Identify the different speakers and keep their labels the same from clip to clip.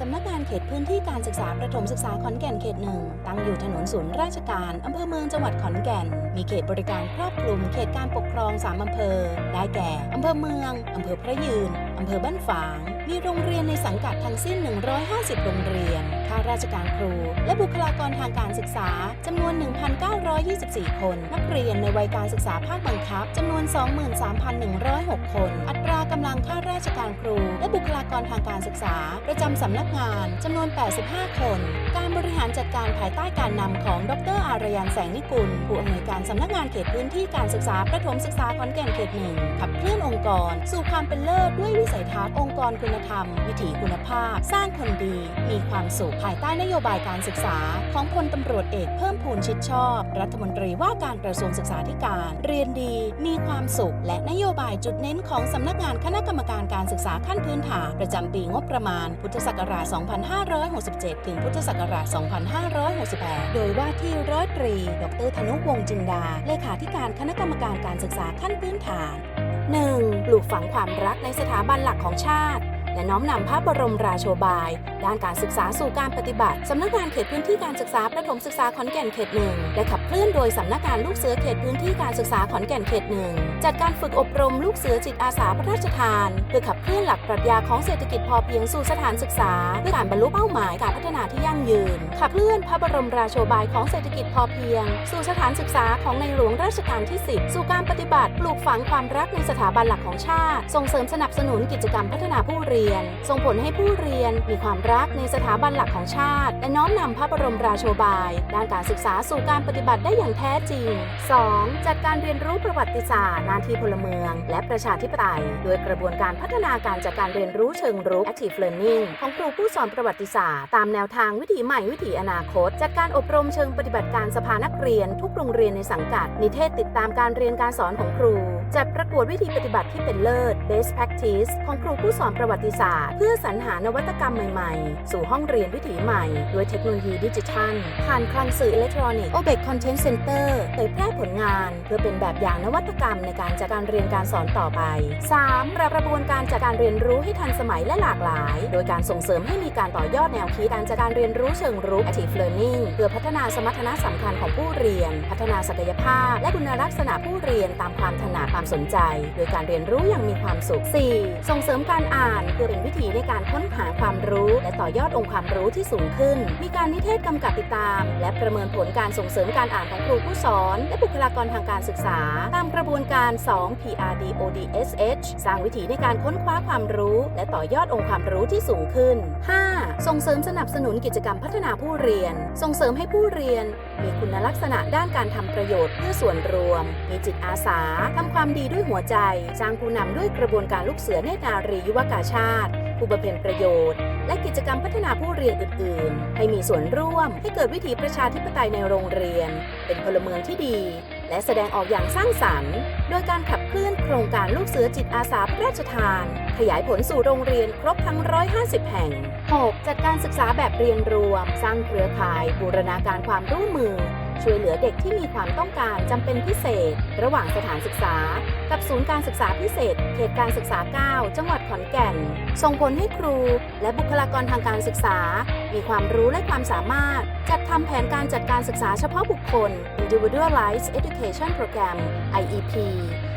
Speaker 1: สำนักงานเขตพื้นที่การศึกษาประถมศึกษาขอนแก่นเขตหนึ่งตั้งอยู่ถนนศูนย์ราชการ อำเภอเมืองจังหวัดขอนแก่น มีเขตบริการครอบคลุมเขตการปกครอง3อำเภอ ได้แก่ อำเภอเมือง อำเภอพระยืน อำเภอบ้านฝาง มีโรงเรียนในสังกัดทั้งสิ้น 150 โรงเรียน ข้าราชการครู และบุคลากรทางการศึกษาจำนวน 1,924 คน นักเรียนในวัยการศึกษาภาคบังคับจำนวน 23,106 คน อัตรา กำลังข้าราชการครู และบุคลากรทางการศึกษา ประจำสำนักงานจำนวน 85 คน การบริหารจัดการภายใต้การนำของดรอารยันแสงนิกุล ผู้อำนวยการสำนักงานเขตพื้นที่การศึกษาประถมศึกษาขอนแก่นเขตหนึ่งขับเคลื่อนองค์กร สู่ความเป็นเลิศด้วยวิสัยทัศน์องค์กรคุณธรรม วิถีคุณภาพ สร้างคนดี มีความสุขภายใต้นโยบายการศึกษา ของพลตำรวจเอกเพิ่มพูนชิดชอบ รัฐมนตรีว่าการกระทรวงศึกษาธิการ เรียนดี มีความสุข และนโยบายจุดเน้นของสำนักงานคณะกรรมการการศึกษาขั้นพื้นฐานประจำปีงบประมาณ พุทธศักราช 2567 ถึงพุทธศักราช 2568 โดยว่าที่ร้อยตรี ดรธนุวงศ์จินดา เลขาธิการคณะกรรมการการศึกษาขั้นพื้นฐาน 1. ปลูกฝังความรักในสถาบันหลักของชาติ และน้อมนำพระบรมราโชบาย ด้านการศึกษาสู่การปฏิบัติ สำนักงานเขตพื้นที่การศึกษาประถมศึกษาขอนแก่นเขตหนึ่งได้ขับเคลื่อนโดยสำนักงานลูกเสือเขตพื้นที่การศึกษาขอนแก่นเขตหนึ่งจัดการฝึกอบรมลูกเสือจิตอาสาพระราชทาน เพื่อขับเคลื่อนหลักปรัชญาของเศรษฐกิจพอเพียงสู่สถานศึกษาเพื่อการบรรลุเป้าหมายการพัฒนาที่ยั่งยืน ขับเคลื่อนพระบรมราโชบายของเศรษฐกิจพอเพียง สู่สถานศึกษาของในหลวงรัชกาลที่ 10 สู่การปฏิบัติปลูกฝังความรักในสถาบันหลักของชาติ ส่งเสริมสนับสนุนกิจกรรมพัฒนาผู้เรียนส่งผลให้ผู้เรียนมีความรักในสถาบันหลักของชาติ และน้อมนำพระบรมราโชบาย ด้านการศึกษาสู่การปฏิบัติได้อย่างแท้จริง 2. จัดการเรียนรู้ประวัติศาสตร์นาทีพลเมือง และประชาธิปไตย โดยกระบวนการพัฒนาการจัดการเรียนรู้เชิงรุก active learning ของครูผู้สอนประวัติศาสตร์ ตามแนวทางวิถีใหม่วิถีอนาคต จัดการอบรมเชิงปฏิบัติการสภานักเรียน ทุกโรงเรียนในสังกัด นิเทศติดตามการเรียนการสอนของครู จัดประกวดวิธีปฏิบัติที่เป็นเลิศ best practice ของครูผู้สอนประวัติศาสตร์ เพื่อสรรหานวัตกรรมใหม่ๆ สู่ห้องเรียนวิถีใหม่ ด้วยเทคโนโลยีดิจิทัล ผ่านคลังสื่ออิเล็กทรอนิกส์ OBEC Content Center เผยแพร่ผลงาน เพื่อเป็นแบบอย่างนวัตกรรมในการจัดการเรียนการสอนต่อไป 3. ปรับกระบวนการจัดการเรียนรู้ให้ทันสมัยและหลากหลาย โดยการส่งเสริมให้มีการต่อยอดแนวคิดการจัดการเรียนรู้เชิงรุก active learning เพื่อพัฒนาสมรรถนะสำคัญของผู้เรียน พัฒนาศักยภาพ และคุณลักษณะผู้เรียนตามความถนัดความสนใจ โดยการเรียนรู้อย่างมีความสุข 4. ส่งเสริมการอ่านเพื่อเป็นวิธีในการค้นหาความรู้ และต่อยอดองค์ความรู้ที่สูงขึ้น มีการนิเทศกำกับติดตาม และประเมินผลการส่งเสริมการอ่านของครูผู้สอน และบุคลากรทางการศึกษา ตามกระบวนการ 2 PRD ODSH สร้างวิธีในการค้นคว้าความรู้ และต่อยอดองค์ความรู้ที่สูงขึ้น 5. ส่งเสริมสนับสนุนกิจกรรมพัฒนาผู้เรียน ส่งเสริมให้ผู้เรียน มีคุณลักษณะด้านการทำประโยชน์เพื่อส่วนรวม มีจิตอาสาทำความดีด้วยหัวใจ สร้างผู้นำด้วยกระบวนการลูกเสือเนตรนารียุวกาชาติ ผู้บำเพ็ญประโยชน์ และกิจกรรมพัฒนาผู้เรียนอื่น ๆ ให้มีส่วนร่วมให้เกิดวิถีประชาธิปไตยในโรงเรียน เป็นพลเมืองที่ดี และแสดงออกอย่างสร้างสรรค์ โดยการขับเคลื่อนโครงการลูกเสือจิตอาสาพระราชทาน ขยายผลสู่โรงเรียนครบทั้ง 150 แห่ง 6. จัดการศึกษาแบบเรียนรวม สร้างเครือข่าย บูรณาการความร่วมมือ ช่วยเหลือเด็กที่มีความต้องการจำเป็นพิเศษ ระหว่างสถานศึกษา กับศูนย์การศึกษาพิเศษ เขตการศึกษา 9 จังหวัดขอนแก่น ส่งผลให้ครู และบุคลากรทางการศึกษา มีความรู้และความสามารถ จัดทำแผนการจัดการศึกษาเฉพาะบุคคล Individualized Education Program IEP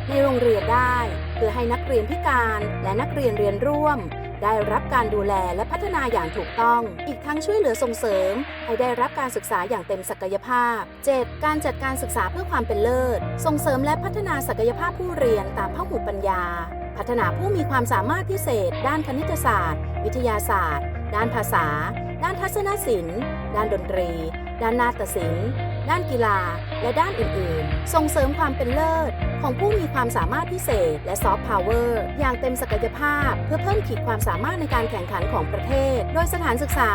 Speaker 1: ในโรงเรียนได้ เพื่อให้นักเรียนพิการและนักเรียนเรียนร่วม ได้รับการดูแลและพัฒนาอย่างถูกต้อง อีกทั้งช่วยเหลือส่งเสริม ให้ได้รับการศึกษาอย่างเต็มศักยภาพ 7. การจัดการศึกษาเพื่อความเป็นเลิศ ส่งเสริมและพัฒนาศักยภาพผู้เรียนตามพหุปัญญา พัฒนาผู้มีความสามารถพิเศษ ด้านคณิตศาสตร์ วิทยาศาสตร์ ด้านภาษา ด้านทัศนศิลป์ ด้านดนตรี ด้านนาฏศิลป์ ด้านกีฬา และด้านอื่น ๆ ส่งเสริมความเป็นเลิศ ของผู้มีความสามารถพิเศษ และซอฟต์พาวเวอร์อย่างเต็มศักยภาพ เพื่อเพิ่มขีดความสามารถในการแข่งขันของประเทศ โดยสถานศึกษา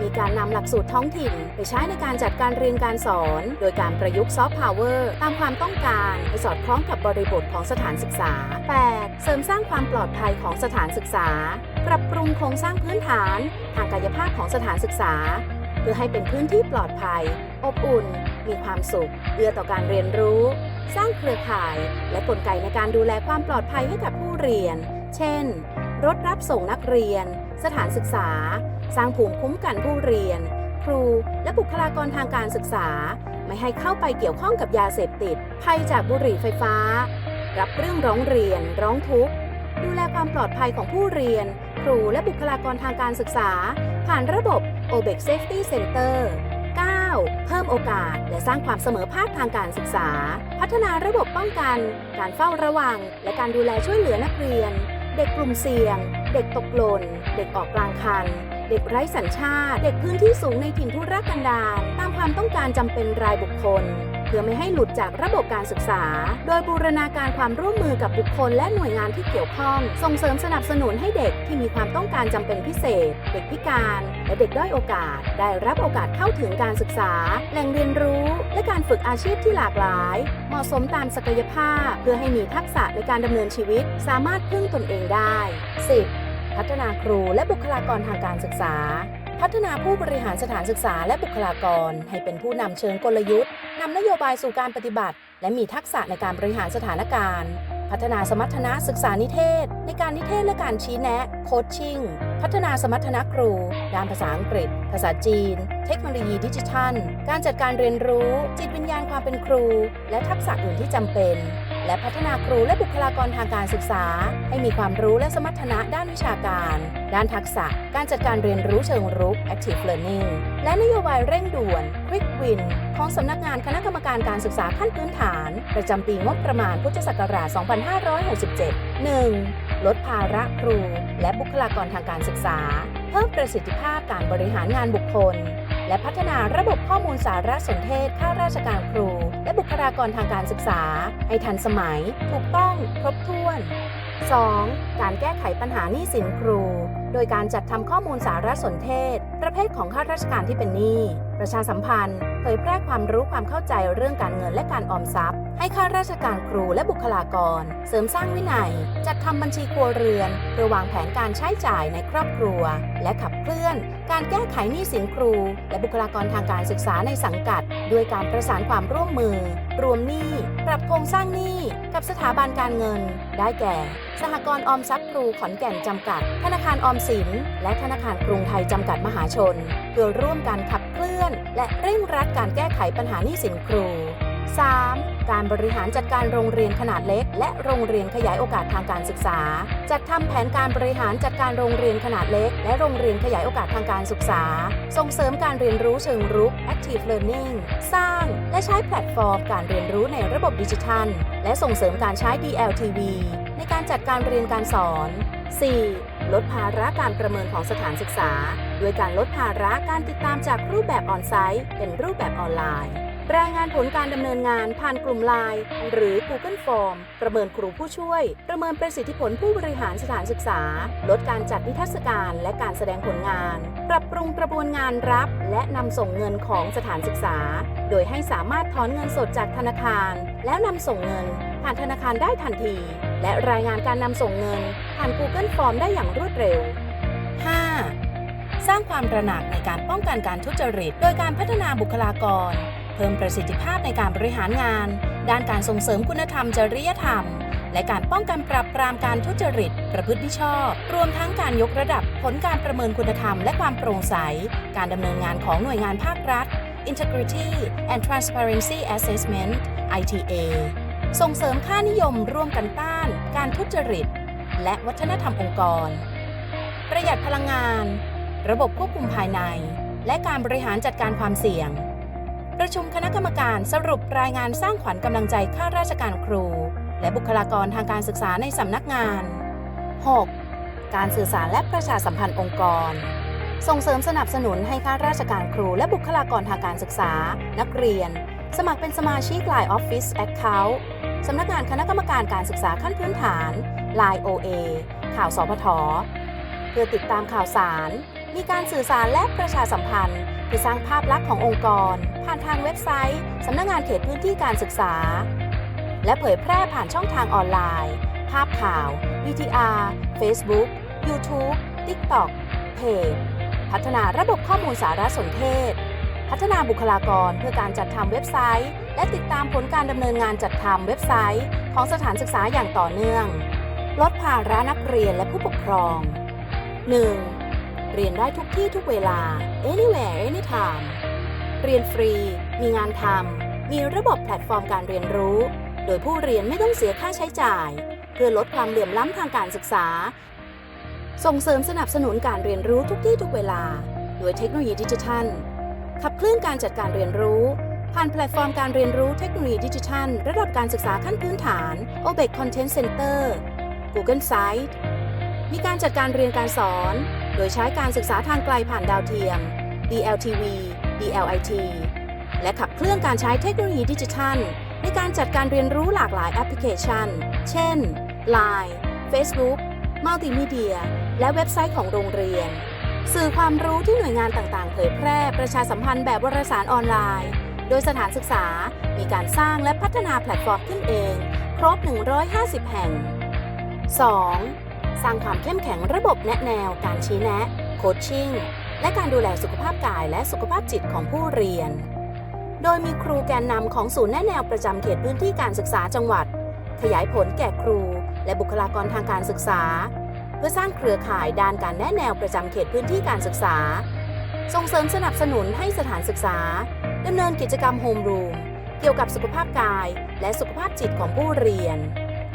Speaker 1: มีการนำหลักสูตรท้องถิ่น ไปใช้ในการจัดการเรียนการสอน โดยการประยุกต์ซอฟต์พาวเวอร์ตามความต้องการให้สอดคล้องกับบริบทของสถานศึกษา 8. เสริมสร้างความปลอดภัยของสถานศึกษา ปรับปรุงโครงสร้างพื้นฐาน ทางกายภาพของสถานศึกษา เพื่อให้เป็นพื้นที่ปลอดภัย อบอุ่น มีความสุขเอื้อต่อการเรียนรู้ สร้างเครือข่าย และกลไกในการดูแลความปลอดภัยให้กับผู้เรียน เช่น รถรับส่งนักเรียน สถานศึกษา สร้างภูมิคุ้มกันผู้เรียน ครู และบุคลากรทางการศึกษา ไม่ให้เข้าไปเกี่ยวข้องกับยาเสพติด ภัยจากบุหรี่ไฟฟ้า รับเรื่องร้องเรียน ร้องทุกข์ดูแลความปลอดภัยของผู้เรียน ครูและบุคลากรทางการศึกษา ผ่านระบบ OBEC Safety Center พิ่มโอกาส และสร้างความเสมอภาคทางการศึกษา พัฒนาระบบป้องกัน การเฝ้าระวัง และการดูแลช่วยเหลือนักเรียน เด็กกลุ่มเสี่ยง เด็กตกหล่น เด็กออกกลางคัน เด็กไร้สัญชาติ เด็กพื้นที่สูงในถิ่นทุรกันดารตามความต้องการจำเป็นรายบุคคล พื่อไม่ให้หลุดจากระบบการศึกษา โดยบูรณาการความร่วมมือกับบุคคลและหน่วยงานที่เกี่ยวข้อง ส่งเสริมสนับสนุนให้เด็กที่มีความต้องการจำเป็นพิเศษ เด็กพิการ และเด็กด้อยโอกาส ได้รับโอกาสเข้าถึงการศึกษา แหล่งเรียนรู้ และการฝึกอาชีพที่หลากหลาย เหมาะสมตามศักยภาพ เพื่อให้มีทักษะในการดำเนินชีวิต สามารถพึ่งตนเองได้ 10. พัฒนาครูและบุคลากรทางการศึกษาพัฒนาผู้บริหารสถานศึกษาและบุคลากร ให้เป็นผู้นำเชิงกลยุทธ์ นำนโยบายสู่การปฏิบัติ และมีทักษะในการบริหารสถานการณ์ พัฒนาสมรรถนะศึกษานิเทศ ในการนิเทศและการชี้แนะ โคชชิ่ง พัฒนาสมรรถนะครู ด้านภาษาอังกฤษ ภาษาจีน เทคโนโลยีดิจิทัล การจัดการเรียนรู้ จิตวิญญาณความเป็นครู และทักษะอื่นที่จำเป็น และพัฒนาครูและบุคลากรทางการศึกษา ให้มีความรู้และสมรรถนะด้านวิชาการ ด้านทักษะ การจัดการเรียนรู้เชิงรุก active learning และนโยบายเร่งด่วน quick win ของสำนักงานคณะกรรมการการศึกษาขั้นพื้นฐาน ประจำปีงบประมาณพุทธศักราช 2567 1. ลดภาระครู และบุคลากรทางการศึกษา เพิ่มประสิทธิภาพการบริหารงานบุคคล และพัฒนาระบบข้อมูลสารสนเทศข้าราชการครู และบุคลากรทางการศึกษา ให้ทันสมัย ถูกต้องครบถ้วน 2. การแก้ไขปัญหาหนี้สินครู โดยการจัดทำข้อมูลสารสนเทศ ประเภทของข้าราชการที่เป็นหนี้ ประชาสัมพันธ์เผยแพร่ความรู้ความเข้าใจเรื่องการเงินและการออมทรัพย์ ให้ข้าราชการครูและบุคลากร เสริมสร้างวินัย จัดทำบัญชีครัวเรือน เพื่อวางแผนการใช้จ่ายในครอบครัว และขับเคลื่อน การแก้ไขหนี้สินครู และบุคลากรทางการศึกษาในสังกัด ด้วยการประสานความร่วมมือ รวมหนี้ปรับโครงสร้างหนี้กับสถาบันการเงิน ได้แก่ สหกรณ์ออมทรัพย์ครูขอนแก่นจำกัด ธนาคารออมสิน และธนาคารกรุงไทยจำกัดมหาชน เพื่อร่วมกันขับเคลื่อน และเร่งรัดการแก้ไขปัญหาหนี้สินครู 3. การบริหารจัดการโรงเรียนขนาดเล็ก และโรงเรียนขยายโอกาสทางการศึกษา จัดทำแผนการบริหารจัดการโรงเรียนขนาดเล็ก และโรงเรียนขยายโอกาสทางการศึกษา ส่งเสริมการเรียนรู้เชิงรุก active learning สร้าง และใช้แพลตฟอร์มการเรียนรู้ในระบบดิจิทัล และส่งเสริมการใช้ DLTV ในการจัดการเรียนการสอน 4. ลดภาระการประเมินของสถานศึกษา ด้วยการลดภาระการติดตามจากรูปแบบออนไซต์เป็นรูปแบบออนไลน์รายงานผลการดำเนินงานผ่านกลุ่มไลน์หรือ Google Form ประเมินครูผู้ช่วย ประเมินประสิทธิผลผู้บริหารสถานศึกษา ลดการจัดนิทรรศการและการแสดงผลงาน ปรับปรุงกระบวนงานรับ และนำส่งเงินของสถานศึกษา โดยให้สามารถถอนเงินสดจากธนาคาร แล้วนำส่งเงินผ่านธนาคารได้ทันที และรายงานการนำส่งเงิน ผ่าน Google Form ได้อย่างรวดเร็ว 5. สร้างความระหนักในการป้องกันการทุจริต โดยการพัฒนาบุคลากร เพิ่มประสิทธิภาพในการบริหารงาน ด้านการส่งเสริมคุณธรรมจริยธรรม และการป้องกันปราบปรามการทุจริต ประพฤติมิชอบ รวมทั้งการยกระดับผลการประเมินคุณธรรมและความโปร่งใส การดำเนินงานของหน่วยงานภาครัฐ Integrity and Transparency Assessment ITA ส่งเสริมค่านิยมร่วมกันต้าน การทุจริต และวัฒนธรรมองค์กร ประหยัดพลังงาน ระบบควบคุมภายใน และการบริหารจัดการความเสี่ยง ประชุมคณะกรรมการสรุปรายงานสร้างขวัญกำลังใจข้าราชการครู และบุคลากรทางการศึกษาในสำนักงาน 6. การสื่อสารและประชาสัมพันธ์องค์กร ส่งเสริมสนับสนุนให้ข้าราชการครู และบุคลากรทางการศึกษา นักเรียน สมัครเป็นสมาชิก Line Office Account สำนักงานคณะกรรมการการศึกษาขั้นพื้นฐาน Line OA ข่าวสพทเพื่อติดตามข่าวสาร มีการสื่อสารและประชาสัมพันธ์เพื่อสร้างภาพลักษณ์ขององค์กร ผ่านทางเว็บไซต์ สำนักงานเขตพื้นที่การศึกษา และเผยแพร่ผ่านช่องทางออนไลน์ ภาพข่าว VTR Facebook YouTube TikTok เพจพัฒนาระบบข้อมูลสารสนเทศ พัฒนาบุคลากรเพื่อการจัดทำเว็บไซต์ และติดตามผลการดำเนินงานจัดทำเว็บไซต์ ของสถานศึกษาอย่างต่อเนื่อง ลดภาระนักเรียนและผู้ปกครอง 1. เรียนได้ทุกที่ทุกเวลา anywhere anytime เรียนฟรี มีงานทำมีระบบแพลตฟอร์มการเรียนรู้ โดยผู้เรียนไม่ต้องเสียค่าใช้จ่าย เพื่อลดความเหลื่อมล้ำทางการศึกษา ส่งเสริมสนับสนุนการเรียนรู้ทุกที่ทุกเวลา โดยเทคโนโลยีดิจิทัล ขับเคลื่อนการจัดการเรียนรู้ ผ่านแพลตฟอร์มการเรียนรู้เทคโนโลยีดิจิทัล ระดับการศึกษาขั้นพื้นฐาน OBEC Content Center Google Site มีการจัดการเรียนการสอน โดยใช้การศึกษาทางไกลผ่านดาวเทียม DLTV DLIT และขับเคลื่อนการใช้เทคโนโลยีดิจิทัล ในการจัดการเรียนรู้หลากหลายแอปพลิเคชัน เช่น Line Facebook มัลติมีเดียและเว็บไซต์ของโรงเรียน สื่อความรู้ที่หน่วยงานต่างๆ เผยแพร่ประชาสัมพันธ์แบบวารสารออนไลน์ โดยสถานศึกษา มีการสร้างและพัฒนาแพลตฟอร์มขึ้นเอง ครบ 150 แห่ง 2. สร้างความเข้มแข็งระบบแนะแนว การชี้แนะ โคชชิ่ง และการดูแลสุขภาพกายและสุขภาพจิตของผู้เรียน โดยมีครูแกนนำของศูนย์แนะแนวประจำเขตพื้นที่การศึกษาจังหวัด ขยายผลแก่ครู และบุคลากรทางการศึกษา พื่อสร้างเครือข่ายด้านการแนะแนวประจำเขตพื้นที่การศึกษา ส่งเสริมสนับสนุนให้สถานศึกษาดำเนินกิจกรรมโฮมรูมเกี่ยวกับสุขภาพกาย และสุขภาพจิตของผู้เรียน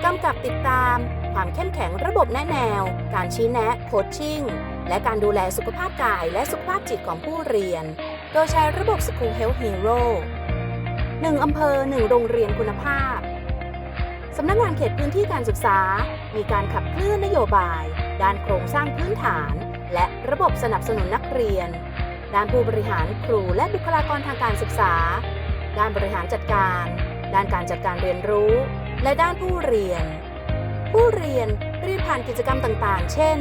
Speaker 1: กำกับติดตาม ความเข้มแข็งระบบแนะแนว การชี้แนะโคชชิ่ง และการดูแลสุขภาพกายและสุขภาพจิตของผู้เรียน โดยใช้ระบบ School Health Hero 1อำเภอ 1 โรงเรียนคุณภาพ สำนักงานเขตพื้นที่การศึกษา มีการขับเคลื่อนนโยบาย ด้านโครงสร้างพื้นฐาน และระบบสนับสนุนนักเรียน ด้านผู้บริหารครูและบุคลากรทางการศึกษา ด้านบริหารจัดการ ด้านการจัดการเรียนรู้ และด้านผู้เรียน ผู้เรียนเรียนผ่านกิจกรรมต่างๆ เช่น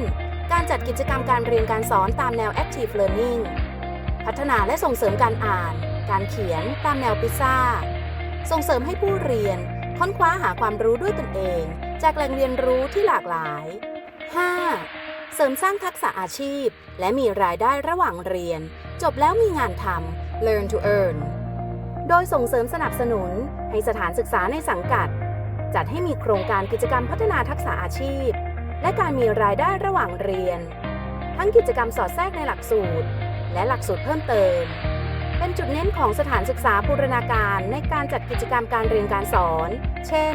Speaker 1: การจัดกิจกรรมการเรียนการสอนตามแนว Active Learning พัฒนาและส่งเสริมการอ่าน การเขียนตามแนวพิซซ่า ส่งเสริมให้ผู้เรียน ค้นคว้าหาความรู้ด้วยตนเอง จากแหล่งเรียนรู้ที่หลากหลาย 5. เสริมสร้างทักษะอาชีพ และมีรายได้ระหว่างเรียน จบแล้วมีงานทำ Learn to earn โดยส่งเสริมสนับสนุนให้สถานศึกษาในสังกัด จัดให้มีโครงการกิจกรรมพัฒนาทักษะอาชีพ และการมีรายได้ระหว่างเรียน ทั้งกิจกรรมสอดแทรกในหลักสูตร และหลักสูตรเพิ่มเติม เป็นจุดเน้นของสถานศึกษาบูรณาการในการจัดกิจกรรมการเรียนการสอน เช่น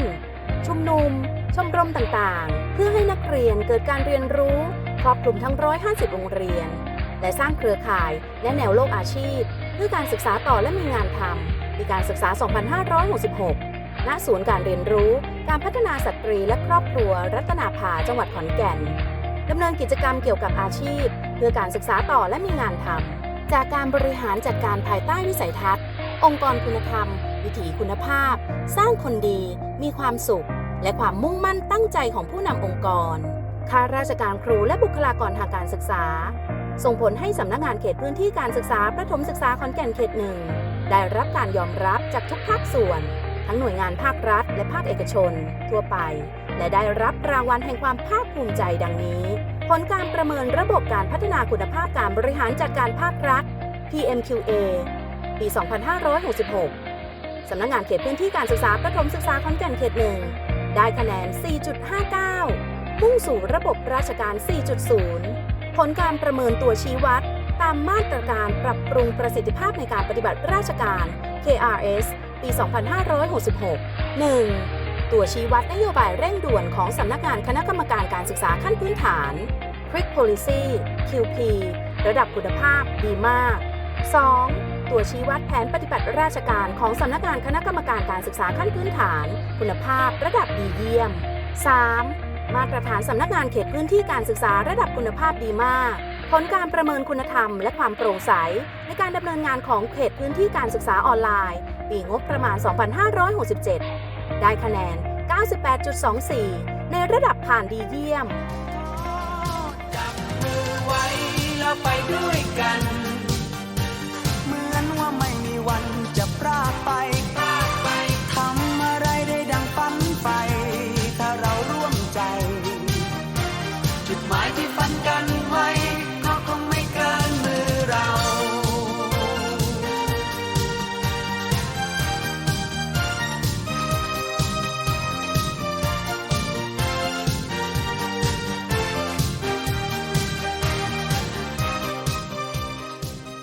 Speaker 1: ชุมนุม ชมรมต่างๆ เพื่อให้นักเรียนเกิดการเรียนรู้ ครอบคลุมทั้ง 150 โรงเรียน และสร้างเครือข่ายและแนวโลกอาชีพ เพื่อการศึกษาต่อและมีงานทำปีการศึกษา 2566 ณ ศูนย์การเรียนรู้ การพัฒนาสตรีและครอบครัว รัตนาภาจังหวัดขอนแก่นดำเนินกิจกรรมเกี่ยวกับอาชีพ เพื่อการศึกษาต่อและมีงานทำ จากการบริหารจัดการภายใต้วิสัยทัศน์ องค์กรคุณธรรม วิถีคุณภาพ สร้างคนดี มีความสุข และความมุ่งมั่นตั้งใจของผู้นำองค์กรข้าราชการครูและบุคลากรทางการศึกษา ส่งผลให้สำนักงานเขตพื้นที่การศึกษาประถมศึกษาขอนแก่นเขตหนึ่งได้รับการยอมรับจากทุกภาคส่วน ทั้งหน่วยงานภาครัฐ และภาคเอกชน ทั่วไป และได้รับรางวัลแห่งความภาคภูมิใจดังนี้ ผลการประเมินระบบการพัฒนาคุณภาพการบริหารจัดการภาครัฐ PMQA ปี 2566 สำนักงานเขตพื้นที่การศึกษาประถมศึกษาขอนแก่นเขตหนึ่งได้คะแนน 4.59 มุ่งสู่ระบบราชการ 4.0 ผลการประเมินตัวชี้วัด ตามมาตรการปรับปรุงประสิทธิภาพในการปฏิบัติราชการ KRS ปี 2566 1. ตัวชี้วัดนโยบายเร่งด่วนของสำนักงานคณะกรรมการการศึกษาขั้นพื้นฐาน Quick Policy QP ระดับคุณภาพดีมาก 2. ตัวชี้วัดแผนปฏิบัติราชการของสำนักงานคณะกรรมการการศึกษาขั้นพื้นฐาน คุณภาพระดับดีเยี่ยม 3. มาตรฐานสำนักงานเขตพื้นที่การศึกษาระดับคุณภาพดีมาก ผลการประเมินคุณธรรมและความโปร่งใส ในการดำเนินงานของเขตพื้นที่การศึกษาออนไลน์ ปีงบประมาณ 2567 ได้คะแนน 98.24 ในระดับผ่านดีเยี่ยม
Speaker 2: จับมือไว้แล้วไปด้วยกัน เหมือนว่าไม่มีวัน